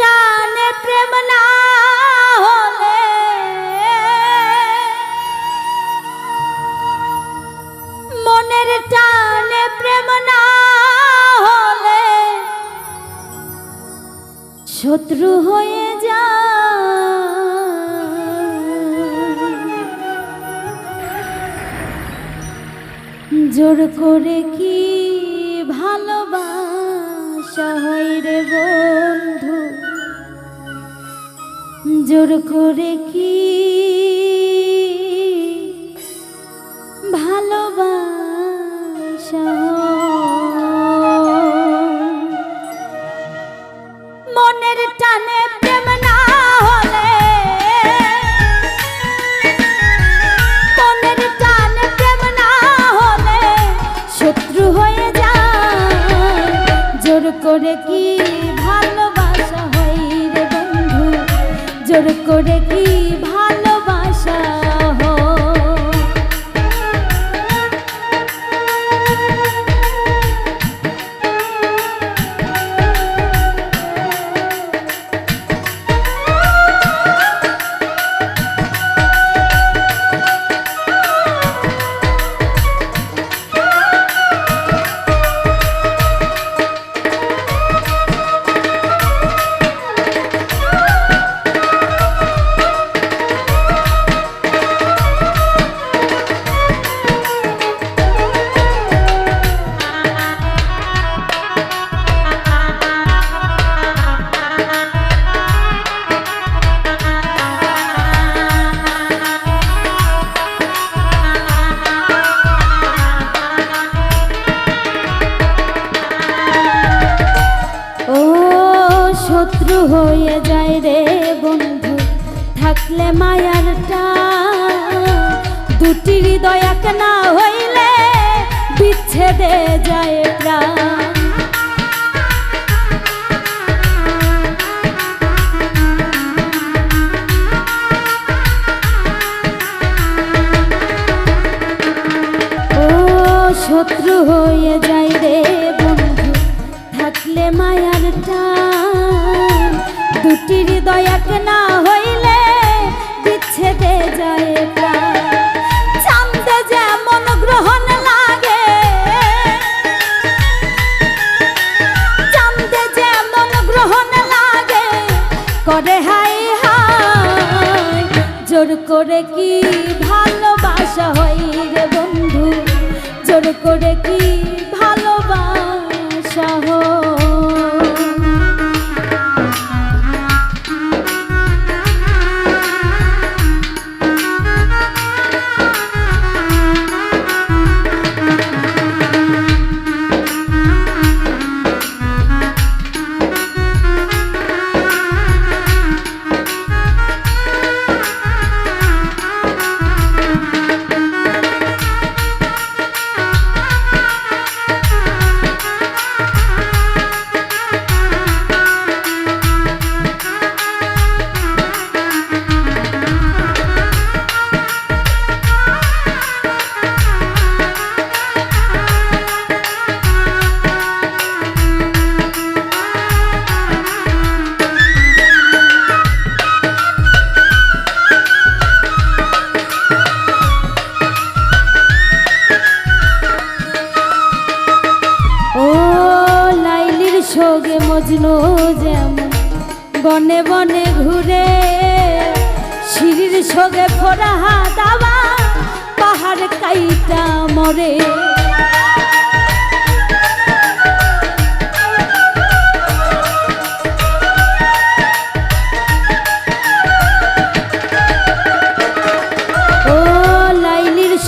টানে প্রেম না হলে। মনের টানে প্রেম না হলে শত্রু হয়ে যা। জোর করে কি ভালোবাসা হয় রে বন্ধু? জোর করে কি ভালোবাসা? মনের টানে প্রেম না হলে মনের টানে প্রেম না হলে শত্রু হয়ে যায় জোর করে কি বন্ধু জোর করে কি হৃদয় না হইলে বিচ্ছেদে যায় প্রাণ। শত্রু হয়ে যায় রে বন্ধু, থাকলে মায়ার টান। দুটি হৃদয় এক না কি ভালোবাসা হয় রে বন্ধু? জোর করে কি ভালোবাসা হয়? বনে ঘুরে সিঁড়ির সঙ্গে ফোরা দাবা পাহাড় কাইটা মরে।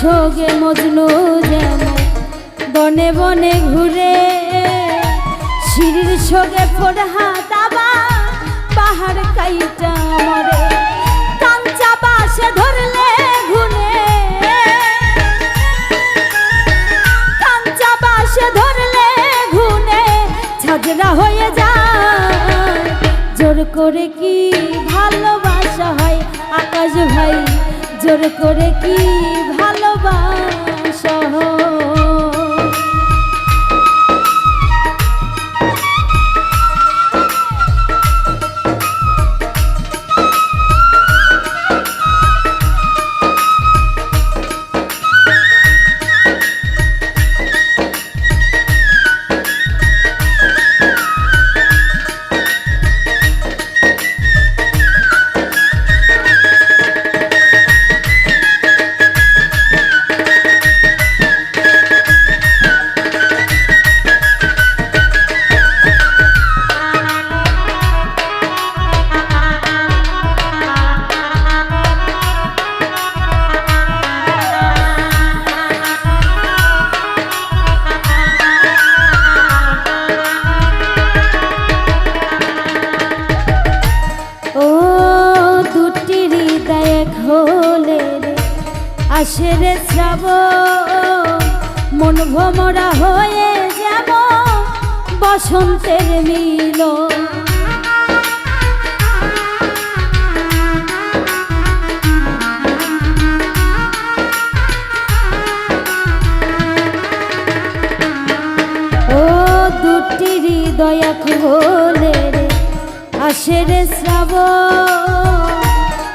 সঙ্গে মজনু যেমন বনে বনে ঘুরে সিঁড়ির সঙ্গে ফোড়হা করে কি ভালোবাসা হয়? আকাশ ভাই জোর করে কি ভালোবাসা হয়? ভমরা হয়ে যাব, বসন্তের মিল। ও দুটি হৃদয় খোলে আসে রে শ্রাব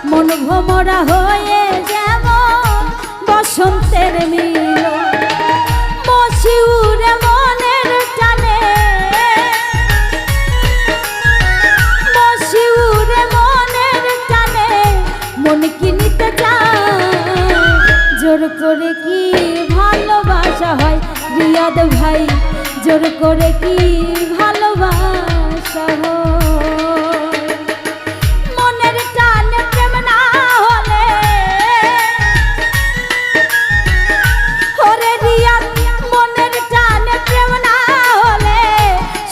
মন ভমরা হয়ে যাব, বসন্তের মিল। রিয়াদ ভাই, জোর করে কি ভালোবাসা মনের হলে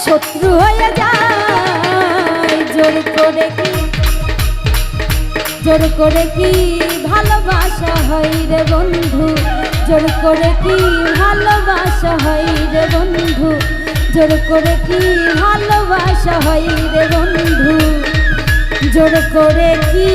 শত্রু হয়ে করে কি, জোর করে কি ভালোবাসা হয় রে বন্ধু? জোর করে কি ভালোবাসা হয় রে বন্ধু? জোর করে কি ভালোবাসা হয় রে বন্ধু? জোর করে কি